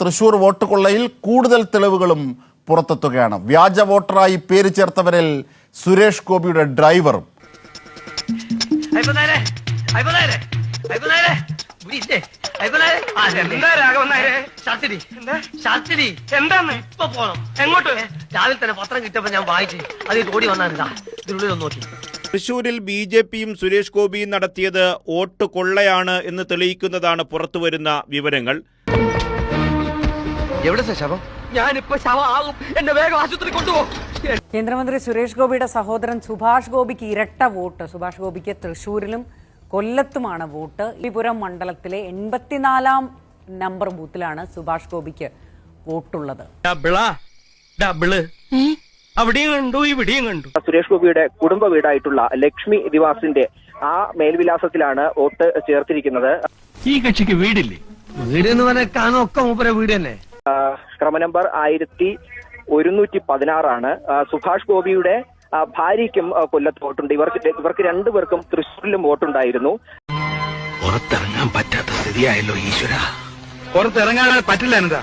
Thrissur vote കൊള്ളയിൽ കൂടുതൽ തെളിവുകളും പുറത്തെത്തുകയാണ്. വ്യാജ വോട്ടറായി പേര് ചേർത്തവരിൽ സുരേഷ് ഗോപിയുടെ ഡ്രൈവറും. ഇപ്പൊ പോണം. എങ്ങോട്ട്? രാവിലെ തന്നെ പത്രം കിട്ടിയപ്പോ ഞാൻ വായിച്ചു. അത് ഓടി വന്നാണിതാ ഇതിനുള്ളിൽ ഒന്ന് നോക്കി. തൃശൂരിൽ ബി ജെ പിയും സുരേഷ് ഗോപിയും നടത്തിയത് വോട്ട് കൊള്ളയാണ് എന്ന് തെളിയിക്കുന്നതാണ് പുറത്തുവരുന്ന വിവരങ്ങൾ. എവിടെ ശവം? ഞാനിപ്പോ ശവമാകും എന്നെ വേഗം ആശുപത്രി കൊണ്ടുപോകും കേന്ദ്രമന്ത്രി സുരേഷ് ഗോപിയുടെ സഹോദരൻ സുഭാഷ് ഗോപിക്ക് ഇരട്ട വോട്ട്. സുഭാഷ് ഗോപിക്ക് തൃശൂരിലും കൊല്ലത്തുമാണ് വോട്ട്. ഇപുരം മണ്ഡലത്തിലെ എൺപത്തിനാലാം നമ്പർ ബൂത്തിലാണ് സുഭാഷ് ഗോപിക്ക് വോട്ടുള്ളത്. ഡബിളാ ഡബിൾ. അവിടെയും കണ്ടു ഇവിടെയും കണ്ടു. സുരേഷ് ഗോപിയുടെ കുടുംബ വീടായിട്ടുള്ള ലക്ഷ്മി നിവാസിന്റെ ആ മേൽവിലാസത്തിലാണ് വോട്ട് ചേർത്തിരിക്കുന്നത്. ഈ കക്ഷിക്ക് വീടില്ലേ? വീട് എന്ന് പറഞ്ഞാൽ കാണൊക്കെ മൂപ്പര വീട് തന്നെ. ക്രമ നമ്പർ ആയിരത്തി ഒരുന്നൂറ്റി പതിനാറാണ്. സുഭാഷ് ഗോപിയുടെ ഭാര്യയ്ക്കും കൊല്ലത്ത് വോട്ടുണ്ട്. ഇവർക്ക് ഇവർക്ക് രണ്ടുപേർക്കും തൃശ്ശൂരിലും വോട്ടുണ്ടായിരുന്നു. പുറത്തിറങ്ങാൻ പറ്റാത്ത സ്ഥിതിയായല്ലോ ഈശ്വര. പുറത്തിറങ്ങാൻ പറ്റില്ല എന്താ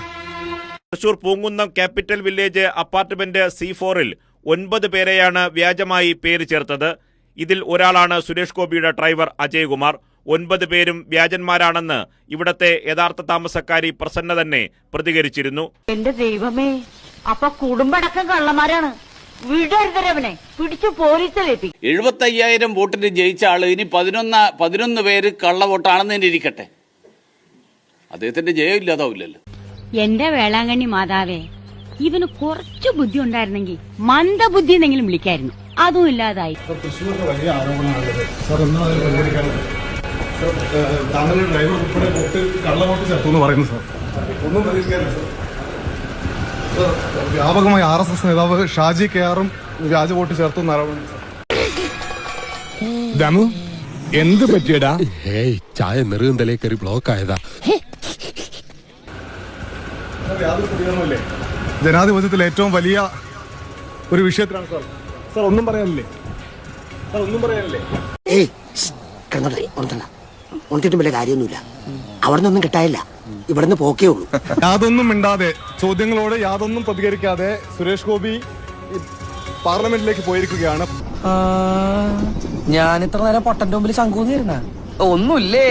Thrissur Poonkunnam capital village apartment C ഫോറിൽ ഒൻപത് പേരെയാണ് വ്യാജമായി പേര് ചേർത്തത്. ഇതിൽ ഒരാളാണ് സുരേഷ് ഗോപിയുടെ ഡ്രൈവർ അജയ്കുമാർ ഒൻപത് പേരും വ്യാജന്മാരാണെന്ന് ഇവിടത്തെ യഥാർത്ഥ താമസക്കാരി പ്രസന്ന തന്നെ പ്രതികരിച്ചിരുന്നു. എന്റെ ദൈവമേ അപ്പൊ കുടുംബടക്കം കള്ളന്മാരാണ്. വിടരുതരവനെ പിടിച്ചു പോലീസിലെത്തി എഴുപത്തയ്യായിരം വോട്ടിന് ജയിച്ച ആൾ ഇനി പതിനൊന്ന് പതിനൊന്ന് പേര് കള്ള വോട്ടാണെന്ന് തന്നെ ഇരിക്കട്ടെ. അദ്ദേഹത്തിന്റെ ജയം ഇല്ലാതാവില്ലല്ലോ. എന്റെ വേളാങ്കണ്ണി മാതാവേ ഇവന് കുറച്ചു ബുദ്ധി ഉണ്ടായിരുന്നെങ്കിൽ മന്ദബുദ്ധി എന്നെങ്കിലും വിളിക്കായിരുന്നു. അതും ഇല്ലാതായി. തൃശ്ശൂരിന്റെ വലിയ സാർ ഒന്നും അതിൽ ഏഹ്, താങ്കളുടെ ഡ്രൈവർ ഉൾപ്പെടെ വോട്ട് കള്ളവോട്ട് ചേർത്തു എന്ന് പറയുന്നു സാർ ഒന്നും പരിഹരിക്കാനില്ല സാർ വ്യാപകമായി ആർ എസ് എസ് നേതാവ് ഷാജി കെ ആറും വ്യാജ വോട്ട് ചേർത്തു ദമു എന്ത് പറ്റിയടാ? ഏയ് ചായ നെറുകന്തലേ കയറി ബ്ലോക്ക് ആയതാ. ജനാധിപത്യത്തിൽ ഏറ്റവും വലിയ ഒരു വിഷയത്തിലാണ് സാർ സാർ ഒന്നും പറയാനില്ലേ? സാർ ഒന്നും പറയാനില്ലേ? ഏയ് കിടന്നോട്ടെ ഉണർത്തിട്ടും വലിയ കാര്യമൊന്നുമില്ല. അവിടെ നിന്നൊന്നും കിട്ടായില്ല ഇവിടെ നിന്ന് പോക്കേ ഉള്ളൂ. യാതൊന്നും മിണ്ടാതെ ചോദ്യങ്ങളോട് യാതൊന്നും പ്രതികരിക്കാതെ സുരേഷ് ഗോപി പാർലമെന്റിലേക്ക് പോയിരിക്കുകയാണ്. ഞാൻ ഇത്ര നേരം പൊട്ടന്റെ മുമ്പിൽ ശങ്കൂന്നിരുന്ന ഒന്നുമില്ലേ?